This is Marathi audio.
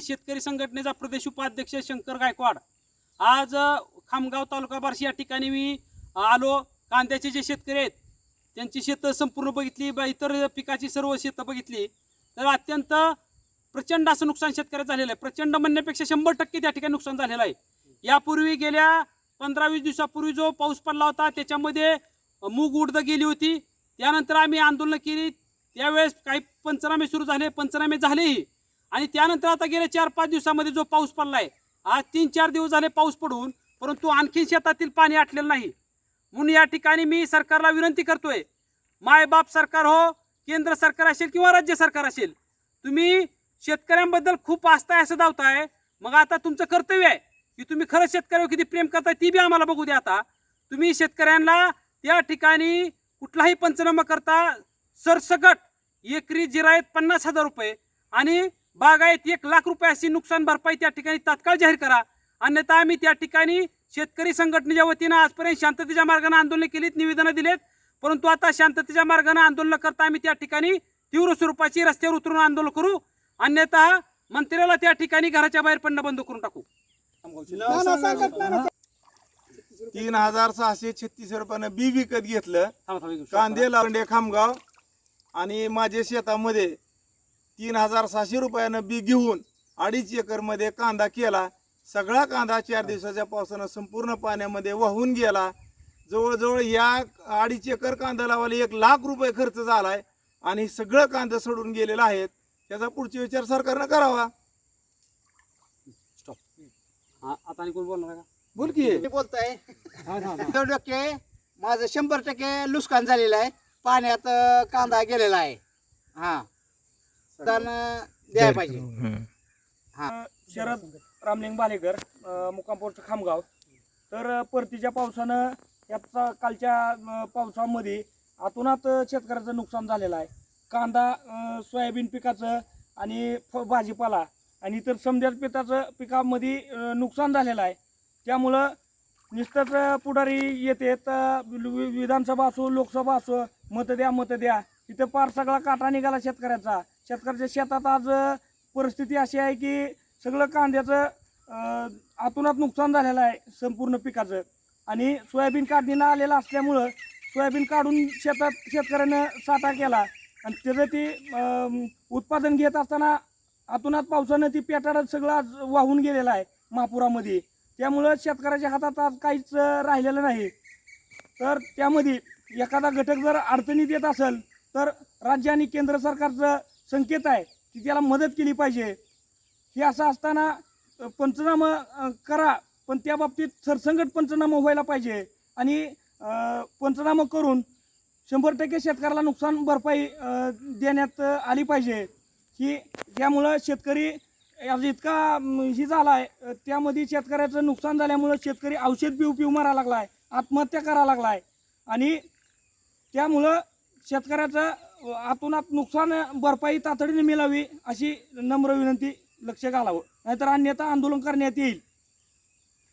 शेतकरी संघटनेचा प्रदेश उपाध्यक्ष शंकर गायकवाड. आज खामगाव तालुका बार्शी या ठिकाणी मी आलो. कांद्याचे जे शेतकरी आहेत त्यांची शेतं संपूर्ण बघितली. बा इतर पिकाची सर्व शेतं बघितली. तर अत्यंत प्रचंड असं नुकसान शेतकऱ्याचं झालेलं आहे. प्रचंड म्हणण्यापेक्षा शंभर टक्के त्या ठिकाणी नुकसान झालेलं आहे. यापूर्वी गेल्या पंधरा वीस दिवसापूर्वी जो पाऊस पडला होता त्याच्यामध्ये मूग उडद गेली होती. त्यानंतर आम्ही आंदोलनं केली. त्यावेळेस काही पंचनामे सुरू झाले. पंचनामे झालेही आणि त्यानंतर आता गेल्या चार पाच दिवसामध्ये जो पाऊस पडलाय आज तीन चार दिवस झाले पाऊस पडून परंतु आणखी शेतातील पाणी आटलेलं नाही. म्हणून या ठिकाणी मी सरकारला विनंती करतोय मायबाप सरकार हो केंद्र सरकार असेल किंवा राज्य सरकार असेल तुम्ही शेतकऱ्यांबद्दल खूप आस्था आहे असं धावताय. मग आता तुमचं कर्तव्य आहे की तुम्ही खरंच शेतकऱ्यावर किती प्रेम करताय ती बी आम्हाला बघू द्या आता. तुम्ही शेतकऱ्यांना त्या ठिकाणी कुठलाही पंचनामा करता सरसकट एकरी जिरायत पन्नास हजार रुपये आणि बागायत एक लाख रुपये अशी नुकसान भरपाई त्या ठिकाणी तात्काळ जाहीर करा. अन्यथा आम्ही त्या ठिकाणी शेतकरी संघटनेच्या वतीनं आजपर्यंत शांततेच्या मार्गाने आंदोलन केलीत निवेदनं दिलेत. परंतु आता शांततेच्या मार्गाने आंदोलन करता आम्ही त्या ठिकाणी तीव्र स्वरूपाची रस्त्यावर उतरून आंदोलन करू. अन्यथा मंत्र्याला त्या ठिकाणी घराच्या बाहेर पडणं बंद करून टाकू. तीन हजार सहाशे छत्तीस रुपयानं बी विकत घेतलं. कांदे लावंडे खामगाव आणि माझ्या शेतामध्ये तीन हजार सहाशे रुपयानं बी घेऊन अडीच एकरमध्ये कांदा केला. सगळा कांदा चार दिवसाच्या पावसानं संपूर्ण पाण्यामध्ये वाहून गेला. जवळजवळ या अडीच एकर कांदा लावायला एक लाख रुपये खर्च झालाय आणि सगळं कांदा सोडून गेलेलं आहेत. त्याचा पुढचा विचार सरकारनं करावा. स्टॉप हा आता आणि कोण बोलणार आहे का? बोल की. मी बोलताय. हा, हा, हा. टक्के माझं शंभर टक्के नुकसान झालेलं आहे. पाण्यात कांदा गेलेला आहे. हा. तर द्यायला पाहिजे. हा. शरद रामलिंग बालेकर अ, मुक्काम पोस्ट खामगाव. तर अ, परतीच्या पावसानं याचा कालच्या अ, पावसामध्ये आतोनात शेतकऱ्याचं नुकसान झालेलं आहे. कांदा अ, सोयाबीन पिकाचं आणि फ भाजीपाला आणि इतर समजाच पिकाचं पिकामध्ये अ, नुकसान झालेलं आहे. त्यामुळं नुसतंच पुढारी येते तर वि- विधानसभा असो लोकसभा असो मतं द्या मतं द्या. इथं पार सगळा काटा निघाला शेतकऱ्याचा. शेतकऱ्याच्या शेतात आज परिस्थिती अशी आहे की सगळं कांद्याचं अ, आतोनात नुकसान झालेलं आहे संपूर्ण पिकाचं. आणि सोयाबीन काढणीनं आलेलं असल्यामुळं सोयाबीन काढून शेतात शेतकऱ्यानं साठा केला. आणि त्याचं ती उत्पादन घेत असताना आतोनात पावसानं ती पेटाडत सगळं आज वाहून गेलेलं आहे महापुरामध्ये. त्यामुळं शेतकऱ्याच्या हातात आज काहीच राहिलेलं नाही. तर त्यामध्ये एखादा घटक जर अडचणीत येत असेल तर राज्य आणि केंद्र सरकारचं संकेत आहे की त्याला मदत केली पाहिजे. हे असं असताना पंचनामा करा पण त्या बाबतीत सरसंगट पंचनामा व्हायला पाहिजे. आणि पंचनामा करून शंभर टक्के शेतकऱ्याला नुकसान भरपाई देण्यात आली पाहिजे. ही त्यामुळं शेतकरी आज इतका ही झाला आहे त्यामध्ये शेतकऱ्याचं नुकसान झाल्यामुळं शेतकरी औषध पिऊ पिऊ मारा लागला आहे आत्महत्या करा लागला आहे आणि त्यामुळं शेतकऱ्याचं आतोनात नुकसान भरपाई तातडीने मिळावी अशी नम्र विनंती लक्ष घालावं. नाहीतर अन्यथा आंदोलन करण्यात येईल.